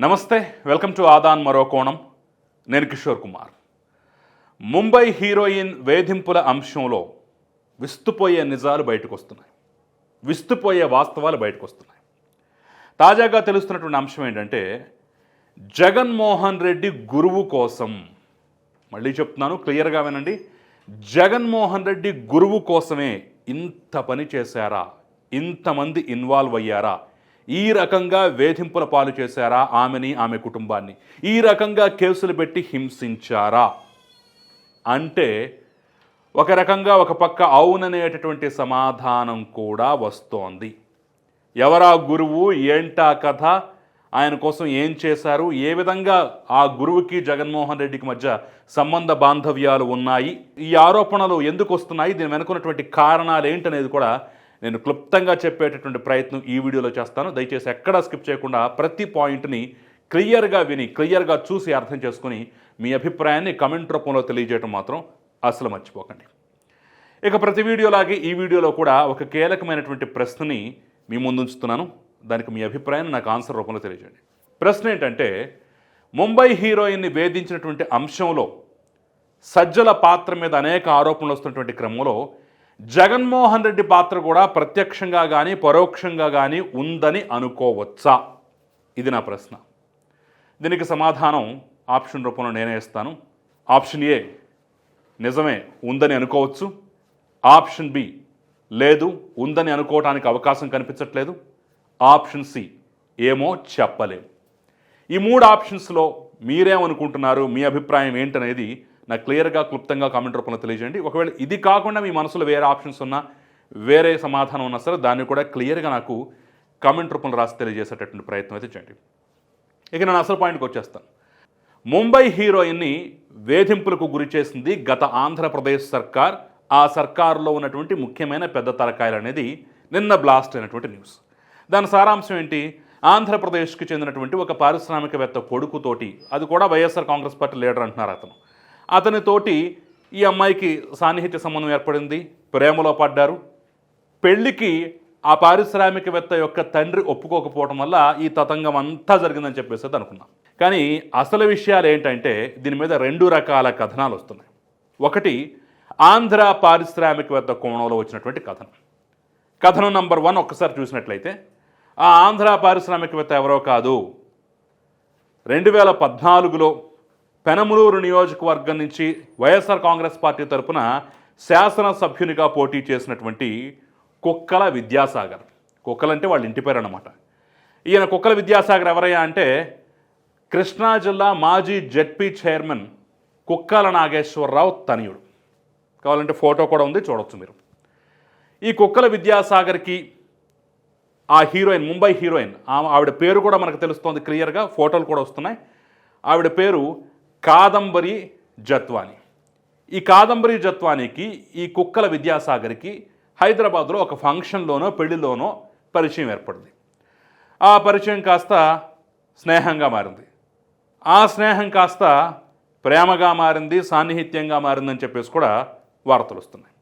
నమస్తే welcome to Aadan మరో కోణం. నేను కిషోర్ కుమార్. ముంబై హీరోయిన్ వేధింపుల అంశంలో విస్తుపోయే నిజాలు బయటకు వస్తున్నాయి విస్తుపోయే వాస్తవాలు బయటకు వస్తున్నాయి తాజాగా తెలుస్తున్నటువంటి అంశం ఏంటంటే జగన్మోహన్ రెడ్డి గురువు కోసం మళ్ళీ చెప్తున్నాను క్లియర్గా వినండి. జగన్మోహన్ రెడ్డి గురువు కోసమే ఇంత పని చేశారా? ఇంతమంది ఇన్వాల్వ్ అయ్యారా? ఈ రకంగా వేధింపుల పాలు చేశారా ఆమెని ఆమె కుటుంబాన్ని? ఈ రకంగా కేసులు పెట్టి హింసించారా? అంటే ఒక రకంగా ఒక పక్క అవుననేటటువంటి సమాధానం కూడా వస్తోంది. ఎవరా గురువు ఏంటా కథ? ఆయన కోసం ఏం చేశారు? ఏ విధంగా ఆ గురువుకి జగన్మోహన్ రెడ్డికి మధ్య సంబంధ బాంధవ్యాలు ఉన్నాయి? ఈ ఆరోపణలు ఎందుకు వస్తున్నాయి? దీని వెనుకున్నటువంటి కారణాలు ఏంటనేది కూడా నేను క్లుప్తంగా చెప్పేటటువంటి ప్రయత్నం ఈ వీడియోలో చేస్తాను. దయచేసి ఎక్కడా స్కిప్ చేయకుండా ప్రతి పాయింట్ని క్లియర్గా విని క్లియర్గా చూసి అర్థం చేసుకుని మీ అభిప్రాయాన్ని కమెంట్ రూపంలో తెలియజేయడం మాత్రం అసలు మర్చిపోకండి. ఇక ప్రతి వీడియోలాగే ఈ వీడియోలో కూడా ఒక కీలకమైనటువంటి ప్రశ్నని మీ ముందుంచుతున్నాను. దానికి మీ అభిప్రాయాన్ని నాకు ఆన్సర్ రూపంలో తెలియజేయండి. ప్రశ్న ఏంటంటే ముంబై హీరోయిన్ని వేధించినటువంటి అంశంలో సజ్జల పాత్ర మీద అనేక ఆరోపణలు వస్తున్నటువంటి క్రమంలో జగన్మోహన్ రెడ్డి పాత్ర కూడా ప్రత్యక్షంగా కానీ పరోక్షంగా కానీ ఉందని అనుకోవచ్చా? ఇది నా ప్రశ్న. దీనికి సమాధానం ఆప్షన్ రూపంలో నేనే ఇస్తాను. ఆప్షన్ ఏ నిజమే ఉందని అనుకోవచ్చు. ఆప్షన్ బి లేదు ఉందని అనుకోవటానికి అవకాశం కనిపించట్లేదు. ఆప్షన్ సి ఏమో చెప్పలేము ఈ మూడు ఆప్షన్స్లో మీరేమనుకుంటున్నారు? మీ అభిప్రాయం ఏంటనేది నాకు క్లియర్గా క్లుప్తంగా కామెంట్ రూపంలో తెలియజేయండి. ఒకవేళ ఇది కాకుండా మీ మనసులో వేరే ఆప్షన్స్ ఉన్నా వేరే సమాధానం ఉన్నా సరే దాన్ని కూడా క్లియర్గా నాకు కామెంట్ రూపంలో రాసి తెలియజేసేటటువంటి ప్రయత్నం అయితే చేయండి. ఇక నేను అసలు పాయింట్కి వచ్చేస్తాను. ముంబై హీరోయిన్ని వేధింపులకు గురి చేసింది గత ఆంధ్రప్రదేశ్ సర్కార్. ఆ సర్కారులో ఉన్నటువంటి ముఖ్యమైన పెద్ద తలకాయలు అనేది నిన్న బ్లాస్ట్ అయినటువంటి న్యూస్. దాని సారాంశం ఏంటి? ఆంధ్రప్రదేశ్కి చెందినటువంటి ఒక పారిశ్రామికవేత్త కొడుకుతోటి అది కూడా వైఎస్ఆర్ కాంగ్రెస్ పార్టీ లీడర్ అంటున్నారు అతను. అతనితోటి ఈ అమ్మాయికి సాన్నిహిత్య సంబంధం ఏర్పడింది. ప్రేమలో పడ్డారు. పెళ్ళికి ఆ పారిశ్రామికవేత్త యొక్క తండ్రి ఒప్పుకోకపోవడం వల్ల ఈ తతంగం అంతా జరిగిందని చెప్పేసి అనుకున్నాం. కానీ అసలు విషయాలు ఏంటంటే దీని మీద రెండు రకాల కథనాలు వస్తున్నాయి. ఒకటి ఆంధ్ర పారిశ్రామికవేత్త కోణంలో వచ్చినటువంటి కథనం. కథనం నంబర్ వన్ ఒక్కసారి చూసినట్లయితే ఆ ఆంధ్ర పారిశ్రామికవేత్త ఎవరో కాదు. రెండు వేల పద్నాలుగులో పెనమలూరు నియోజకవర్గం నుంచి వైఎస్ఆర్ కాంగ్రెస్ పార్టీ తరపున శాసనసభ్యునిగా పోటీ చేసినటువంటి కుక్కల విద్యాసాగర్. కుక్కలంటే వాళ్ళ ఇంటి పేరు అన్నమాట. ఈయన కుక్కల విద్యాసాగర్ ఎవరయ్యా అంటే కృష్ణా జిల్లా మాజీ జెడ్పీ చైర్మన్ కుక్కల నాగేశ్వరరావు తనయుడు. కావాలంటే ఫోటో కూడా ఉంది చూడవచ్చు మీరు. ఈ కుక్కల విద్యాసాగర్కి ఆ హీరోయిన్ ముంబై హీరోయిన్ ఆవిడ పేరు కూడా మనకు తెలుస్తోంది క్లియర్గా ఫోటోలు కూడా వస్తున్నాయి. ఆవిడ పేరు కాదంబరి జత్వాని. ఈ కాదంబరి జత్వానికి ఈ కుక్కల విద్యాసాగర్కి హైదరాబాద్లో ఒక ఫంక్షన్లోనో పెళ్ళిలోనో పరిచయం ఏర్పడింది. ఆ పరిచయం కాస్త స్నేహంగా మారింది. ఆ స్నేహం కాస్త ప్రేమగా మారింది సాన్నిహిత్యంగా మారిందని చెప్పేసి కూడా వార్తలు వస్తున్నాయి.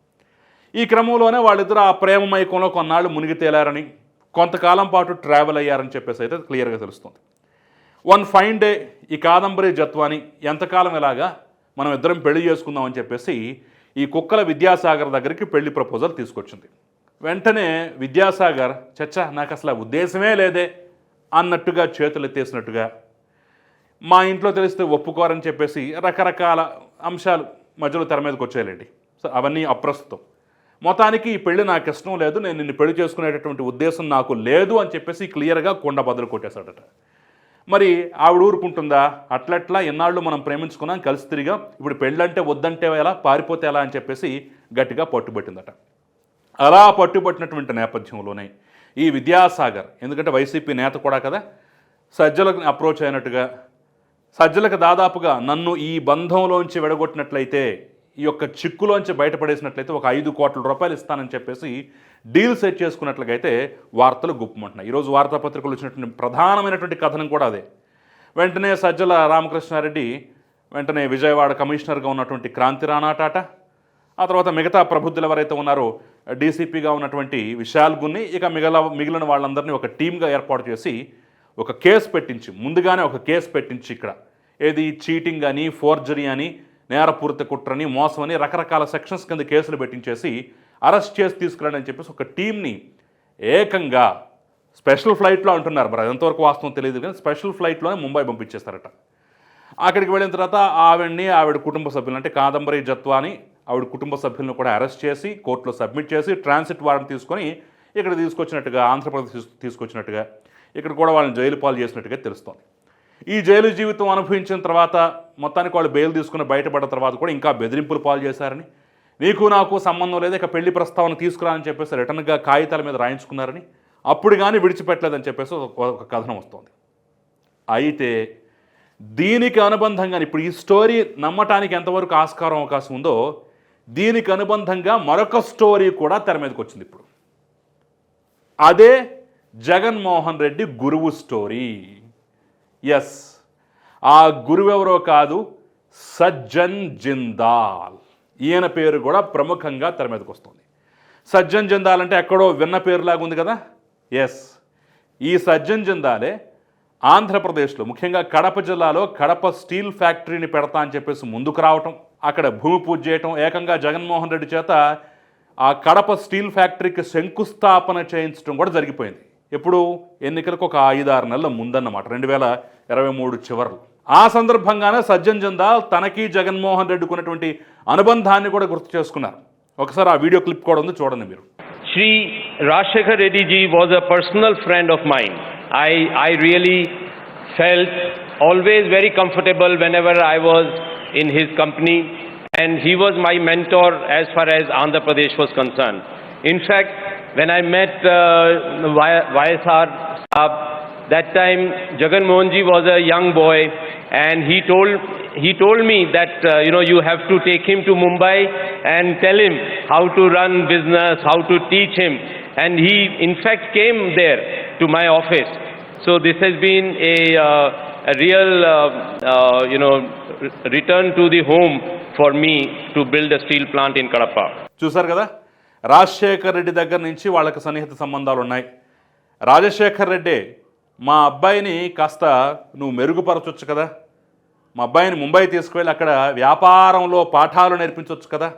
ఈ క్రమంలోనే వాళ్ళిద్దరు ఆ ప్రేమ మైకంలో కొన్నాళ్ళు మునిగి తేలారని కొంతకాలం పాటు ట్రావెల్ అయ్యారని చెప్పేసి అయితే క్లియర్గా తెలుస్తుంది. వన్ ఫైన్ డే ఈ కాదంబరి జత్వాని ఎంతకాలం ఇలాగా మనం ఇద్దరం పెళ్ళి చేసుకుందాం అని చెప్పేసి ఈ కుక్కల విద్యాసాగర్ దగ్గరికి పెళ్ళి ప్రపోజల్ తీసుకొచ్చింది. వెంటనే విద్యాసాగర్ చచ్చా నాకు అసలు ఉద్దేశమే లేదే అన్నట్టుగా చేతులు ఎత్తేసినట్టుగా మా ఇంట్లో తెలిస్తే ఒప్పుకోరని చెప్పేసి రకరకాల అంశాలు మధ్యలో తెర మీదకి వచ్చాయండి సో అవన్నీ అప్రస్తుతం. మొత్తానికి ఈ పెళ్ళి నాకు ఇష్టం లేదు నేను నిన్ను పెళ్ళి చేసుకునేటటువంటి ఉద్దేశం నాకు లేదు అని చెప్పేసి క్లియర్గా కొండ బదులు కొట్టేశాడట. మరి ఆవిడ ఊరుకుంటుందా? అట్లట్లా ఎన్నాళ్ళు మనం ప్రేమించుకున్నాం కలిసి తిరిగా. ఇప్పుడు పెళ్ళంటే వద్దంటే ఎలా పారిపోతే ఎలా అని చెప్పేసి గట్టిగా పట్టుబట్టిందట. అలా పట్టుబట్టినటువంటి నేపథ్యంలోనే ఈ విద్యాసాగర్ ఎందుకంటే వైసీపీ నేత కూడా కదా సజ్జలకు అప్రోచ్ అయినట్టుగా సజ్జలకు దాదాపుగా నన్ను ఈ బంధంలోంచి విడగొట్టినట్లయితే ఈ యొక్క చిక్కులోంచి బయటపడేసినట్లయితే ఒక ఐదు కోట్ల రూపాయలు ఇస్తానని చెప్పేసి డీల్ సెట్ చేసుకున్నట్లయితే వార్తలు గుప్పమంటున్నాయి. ఈరోజు వార్తాపత్రికలు వచ్చినటువంటి ప్రధానమైనటువంటి కథనం కూడా అదే. వెంటనే సజ్జల రామకృష్ణారెడ్డి వెంటనే విజయవాడ కమిషనర్గా ఉన్నటువంటి క్రాంతి రాణా టాటా ఆ తర్వాత మిగతా ప్రబుద్ధులు ఎవరైతే ఉన్నారో డీసీపీగా ఉన్నటువంటి విశాల్ గున్ని ఇక మిగల మిగిలిన వాళ్ళందరినీ ఒక టీమ్గా ఏర్పాటు చేసి ఒక కేసు పెట్టించి ముందుగానే ఒక కేసు పెట్టించి ఇక్కడ. ఏది చీటింగ్ అని ఫోర్జరీ అని నేరపూరిత కుట్రని మోసమని రకరకాల సెక్షన్స్ కింద కేసులు పెట్టించేసి అరెస్ట్ చేసి తీసుకురాడని చెప్పేసి ఒక టీంని ఏకంగా స్పెషల్ ఫ్లైట్లో అంటున్నారు. మరి ఎంతవరకు వాస్తవం తెలియదు కానీ స్పెషల్ ఫ్లైట్లోనే ముంబై పంపించేస్తారట అక్కడికి వెళ్ళిన తర్వాత ఆవిడ్ని ఆవిడ కుటుంబ సభ్యులు అంటే కాదంబరి జత్వాని ఆవిడ కుటుంబ సభ్యులను కూడా అరెస్ట్ చేసి కోర్టులో సబ్మిట్ చేసి ట్రాన్సిట్ వారెంట్ తీసుకొని ఇక్కడ తీసుకొచ్చినట్టుగా ఆంధ్రప్రదేశ్ తీసుకొచ్చినట్టుగా ఇక్కడ కూడా వాళ్ళని జైలు పాలు చేసినట్టుగా తెలుస్తోంది. ఈ జైలు జీవితం అనుభవించిన తర్వాత మొత్తానికి వాళ్ళు బెయిల్ తీసుకుని బయటపడిన తర్వాత కూడా ఇంకా బెదిరింపులు పాలు చేశారని నీకు నాకు సంబంధం లేదు ఇక పెళ్ళి ప్రస్తావన తీసుకురాని చెప్పేసి రిటర్న్గా కాగితాల మీద రాయించుకున్నారని అప్పుడు కానీ విడిచిపెట్టలేదని చెప్పేసి ఒక ఒక కథనం వస్తుంది. అయితే దీనికి అనుబంధంగా ఇప్పుడు ఈ స్టోరీ నమ్మటానికి ఎంతవరకు ఆస్కారం అవకాశం ఉందో దీనికి అనుబంధంగా మరొక స్టోరీ కూడా తెర మీదకి వచ్చింది ఇప్పుడు. అదే జగన్మోహన్ రెడ్డి గురువు స్టోరీ. ఎస్ ఆ గురువు ఎవరో కాదు? సజ్జన్ జిందాల్. ఈయన పేరు కూడా ప్రముఖంగా తెర మీదకి వస్తుంది. సజ్జన్ జిందాల్ అంటే ఎక్కడో విన్న పేరులాగా ఉంది కదా? ఎస్ ఈ సజ్జన్ జిందాలే ఆంధ్రప్రదేశ్లో ముఖ్యంగా కడప జిల్లాలో కడప స్టీల్ ఫ్యాక్టరీని పెడతా అని చెప్పేసి ముందుకు రావటం అక్కడ భూమి పూజ చేయటం ఏకంగా జగన్మోహన్ రెడ్డి చేత ఆ కడప స్టీల్ ఫ్యాక్టరీకి శంకుస్థాపన చేయించడం కూడా జరిగిపోయింది. ఎప్పుడు ఎన్నికలకు ఒక ఐదారు నెలల ముందన్నమాట రెండు వేల ఇరవై మూడు చివరలు. ఆ సందర్భంగానే సజ్జన్ జందాల్ తనకి జగన్మోహన్ రెడ్డి ఉన్నటువంటి అనుబంధాన్ని కూడా గుర్తు చేసుకున్నారు. ఒకసారి ఆ వీడియో క్లిప్ కూడా ఉంది చూడండి మీరు. Shri Rajasekhar Reddy ji was a personal friend of mine. I I really felt always very comfortable whenever I was in his company. And he was my mentor as far as Andhra Pradesh was concerned in fact In fact, when I met uh, Y- YSR Saab, that time Jagan Mohan ji was a young boy and he told he told me that uh, you know you have to take him to Mumbai and tell him how to run business, how to teach him, and he in fact came there to my office. So this has been a, uh, a real uh, uh, you know re- return to the home for me to build a steel plant in Kadapa. చూసారు కదా రాజశేఖర్ రెడ్డి దగ్గర నుంచి వాళ్ళకి సన్నిహిత సంబంధాలు ఉన్నాయి. రాజశేఖర్ రెడ్డి మా అబ్బాయిని కాస్త నువ్వు మెరుగుపరచొచ్చు కదా. మా అబ్బాయిని ముంబై తీసుకువెళ్ళి అక్కడ వ్యాపారంలో పాఠాలు నేర్పించవచ్చు కదా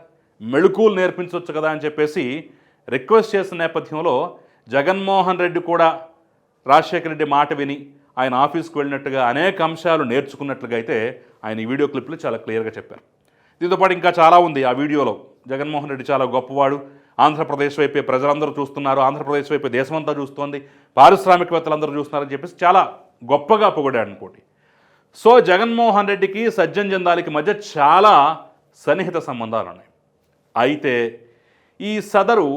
మెళుకులు నేర్పించవచ్చు కదా అని చెప్పేసి రిక్వెస్ట్ చేసిన నేపథ్యంలో జగన్మోహన్ రెడ్డి కూడా రాజశేఖర రెడ్డి మాట విని ఆయన ఆఫీస్కి వెళ్ళినట్టుగా అనేక అంశాలు నేర్చుకున్నట్లుగా అయితే ఆయన ఈ వీడియో క్లిప్లు చాలా క్లియర్గా చెప్పారు. దీంతో పాటు ఇంకా చాలా ఉంది ఆ వీడియోలో. జగన్మోహన్ రెడ్డి చాలా గొప్పవాడు. ఆంధ్రప్రదేశ్ వైపే ప్రజలందరూ చూస్తున్నారు ఆంధ్రప్రదేశ్ వైపే దేశమంతా చూస్తోంది పారిశ్రామికవేత్తలందరూ చూస్తున్నారని చెప్పేసి చాలా గొప్పగా పొగిడాడు అనుకోటి సో జగన్మోహన్ రెడ్డికి సజ్జన్ జందాలికి మధ్య చాలా సన్నిహిత సంబంధాలు ఉన్నాయి. అయితే ఈ సదరు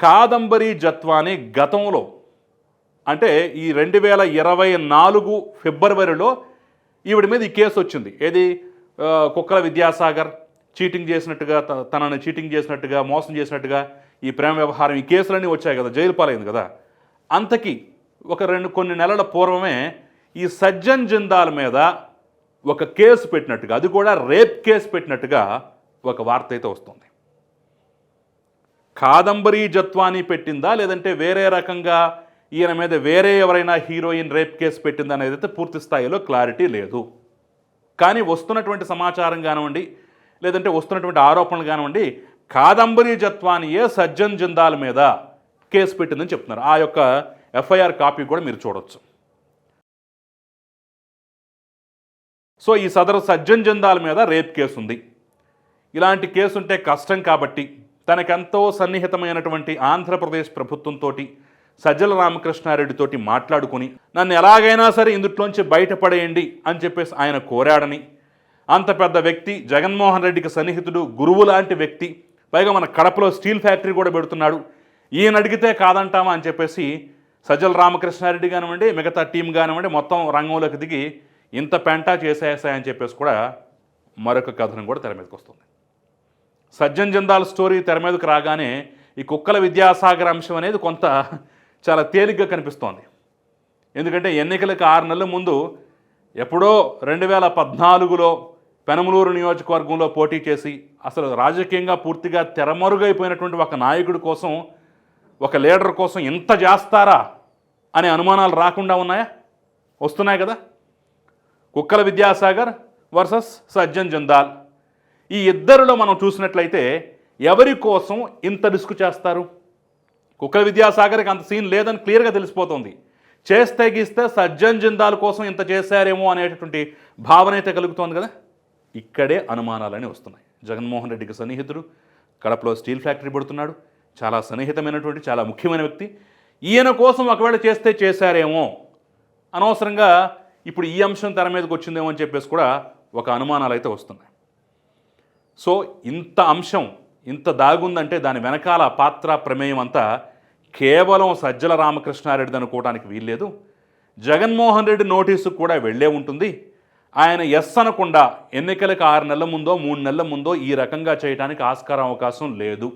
కాదంబరి జత్వాని గతంలో అంటే ఈ రెండు వేల ఇరవై నాలుగు ఫిబ్రవరిలో ఈవిడ మీద ఈ కేసు వచ్చింది. ఏది? కుక్కల విద్యాసాగర్ చీటింగ్ చేసినట్టుగా త- తనని చీటింగ్ చేసినట్టుగా మోసం చేసినట్టుగా ఈ ప్రేమ వ్యవహారం ఈ కేసులన్నీ వచ్చాయి కదా జైలు పాలైంది కదా. అంతకి ఒక రెండు కొన్ని నెలల పూర్వమే ఈ సజ్జన్ జిందాల్ మీద ఒక కేసు పెట్టినట్టుగా అది కూడా రేప్ కేసు పెట్టినట్టుగా ఒక వార్త అయితే వస్తుంది. కాదంబరి జత్వాని పెట్టిందా లేదంటే వేరే రకంగా ఈయన మీద వేరే ఎవరైనా హీరోయిన్ రేప్ కేసు పెట్టిందా అనేది అయితే పూర్తి స్థాయిలో క్లారిటీ లేదు. కానీ వస్తున్నటువంటి సమాచారం కానివ్వండి లేదంటే వస్తున్నటువంటి ఆరోపణలు కానివ్వండి కాదంబరి జత్వానియే సజ్జన్ జిందాల్ మీద కేసు పెట్టిందని చెప్తున్నారు. ఆ యొక్క ఎఫ్ఐఆర్ కాపీ కూడా మీరు చూడొచ్చు. సో ఈ సదరు సజ్జన్ జిందాల్ మీద రేప్ కేసు ఉంది ఇలాంటి కేసు ఉంటే కష్టం కాబట్టి తనకెంతో సన్నిహితమైనటువంటి ఆంధ్రప్రదేశ్ ప్రభుత్వంతో సజ్జల రామకృష్ణారెడ్డితోటి మాట్లాడుకుని నన్ను ఎలాగైనా సరే ఇందుట్లోంచి బయటపడేయండి అని చెప్పేసి ఆయన కోరాడని అంత పెద్ద వ్యక్తి జగన్మోహన్ రెడ్డికి సన్నిహితుడు గురువు లాంటి వ్యక్తి. పైగా మన కడపలో స్టీల్ ఫ్యాక్టరీ కూడా పెడుతున్నాడు. ఈయన అడిగితే కాదంటామా అని చెప్పేసి సజ్జల రామకృష్ణారెడ్డి కానివ్వండి మిగతా టీం కానివ్వండి మొత్తం రంగంలోకి దిగి ఇంత పెంటా చేసేసాయని చెప్పేసి కూడా మరొక కథనం కూడా తెర మీదకి వస్తుంది. సజ్జన్ జందాల్ స్టోరీ తెర మీదకు రాగానే ఈ కుక్కల విద్యాసాగర్ అంశం అనేది కొంత చాలా తేలిగ్గా కనిపిస్తోంది. ఎందుకంటే ఎన్నికలకు ఆరు నెలల ముందు ఎప్పుడో రెండు వేల పద్నాలుగులో పెనమలూరు నియోజకవర్గంలో పోటీ చేసి అసలు రాజకీయంగా పూర్తిగా తెరమరుగైపోయినటువంటి ఒక నాయకుడి కోసం ఒక లీడర్ కోసం ఇంత చేస్తారా అనే అనుమానాలు రాకుండా ఉన్నాయా? వస్తున్నాయి కదా? కుక్కల విద్యాసాగర్ వర్సెస్ సజ్జన్ జందాల్. ఈ ఇద్దరిలో మనం చూసినట్లయితే ఎవరి కోసం ఇంత రిస్క్ చేస్తారు? కుక్కల విద్యాసాగర్కి అంత సీన్ లేదని క్లియర్గా తెలిసిపోతుంది. చేస్తే గీస్తే సజ్జన్ జిందాల్ కోసం ఇంత చేశారేమో అనేటటువంటి భావన అయితే కలుగుతోంది కదా? ఇక్కడే అనుమానాలని వస్తున్నాయి. జగన్మోహన్ రెడ్డికి సన్నిహితుడు కడపలో స్టీల్ ఫ్యాక్టరీ పడుతున్నాడు. చాలా సన్నిహితమైనటువంటి చాలా ముఖ్యమైన వ్యక్తి. ఈయన కోసం ఒకవేళ చేస్తే చేశారేమో. అనవసరంగా ఇప్పుడు ఈ అంశం తెర మీదకి వచ్చిందేమో అని చెప్పేసి కూడా ఒక అనుమానాలు అయితే వస్తున్నాయి. సో ఇంత అంశం ఇంత దాగుందంటే దాని వెనకాల పాత్ర ప్రమేయం అంతా కేవలం సజ్జల రామకృష్ణారెడ్డి అనుకోవడానికి వీల్లేదు. జగన్మోహన్ రెడ్డి నోటీసుకు కూడా వెళ్ళే ఉంటుంది. ఆయన ఎస్ అనకుండా ఎన్నికలకు ఆరు నెలల ముందో మూడు నెలల ముందో ఈ రకంగా చేయడానికి ఆస్కారం అవకాశం లేదు.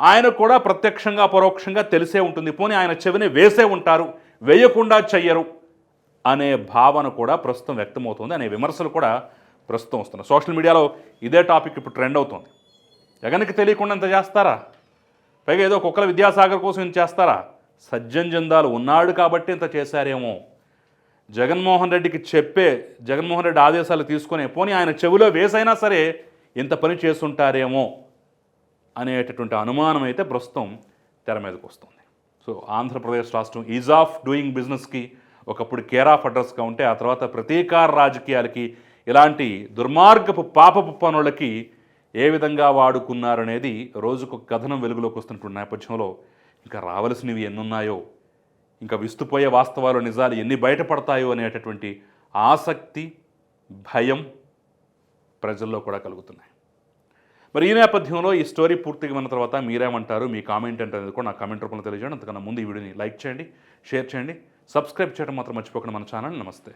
ఆయన కూడా ప్రత్యక్షంగా పరోక్షంగా తెలిసే ఉంటుంది. పోనీ ఆయన చెవిని వేసే ఉంటారు వేయకుండా చెయ్యరు అనే భావన కూడా ప్రస్తుతం వ్యక్తమవుతుంది అనే విమర్శలు కూడా ప్రస్తుతం వస్తున్నాయి. సోషల్ మీడియాలో ఇదే టాపిక్ ఇప్పుడు ట్రెండ్ అవుతుంది. జగన్కి తెలియకుండా ఇంత చేస్తారా? పైగా ఏదో కుక్కల విద్యాసాగర్ కోసం ఇంత చేస్తారా? సజ్జన్ జందాలు ఉన్నాడు కాబట్టి ఇంత చేశారేమో. జగన్మోహన్ రెడ్డికి చెప్పే జగన్మోహన్ రెడ్డి ఆదేశాలు తీసుకొని పోనీ ఆయన చెవిలో వేసైనా సరే ఇంత పని చేస్తుంటారేమో అనేటటువంటి అనుమానం అయితే ప్రస్తుతం తెర మీదకి వస్తుంది. సో ఆంధ్రప్రదేశ్ రాష్ట్రం ఈజ్ ఆఫ్ డూయింగ్ బిజినెస్కి ఒకప్పుడు కేర్ ఆఫ్ అడ్రస్గా ఉంటే ఆ తర్వాత ప్రతీకార రాజకీయాలకి ఇలాంటి దుర్మార్గపు పాపపు పనులకి ఏ విధంగా వాడుకున్నారనేది రోజుకు కథనం వెలుగులోకి వస్తున్నటువంటి నేపథ్యంలో ఇంకా రావలసినవి ఎన్నున్నాయో ఇంకా విస్తుపోయే వాస్తవాలు నిజాలు ఎన్ని బయటపడతాయో అనేటటువంటి ఆసక్తి భయం ప్రజల్లో కూడా కలుగుతున్నాయి. మరి ఈ నేపథ్యంలో ఈ స్టోరీ పూర్తిగా విన్న తర్వాత మీరేమంటారు? మీ కామెంట్ అంటే అనేది కూడా నా కామెంట్ రూపంలో తెలియజేయండి. అంతకన్నా ముందు ఈ వీడియోని లైక్ చేయండి షేర్ చేయండి సబ్స్క్రైబ్ చేయడం మాత్రం మర్చిపోకుండా మన ఛానల్. నమస్తే.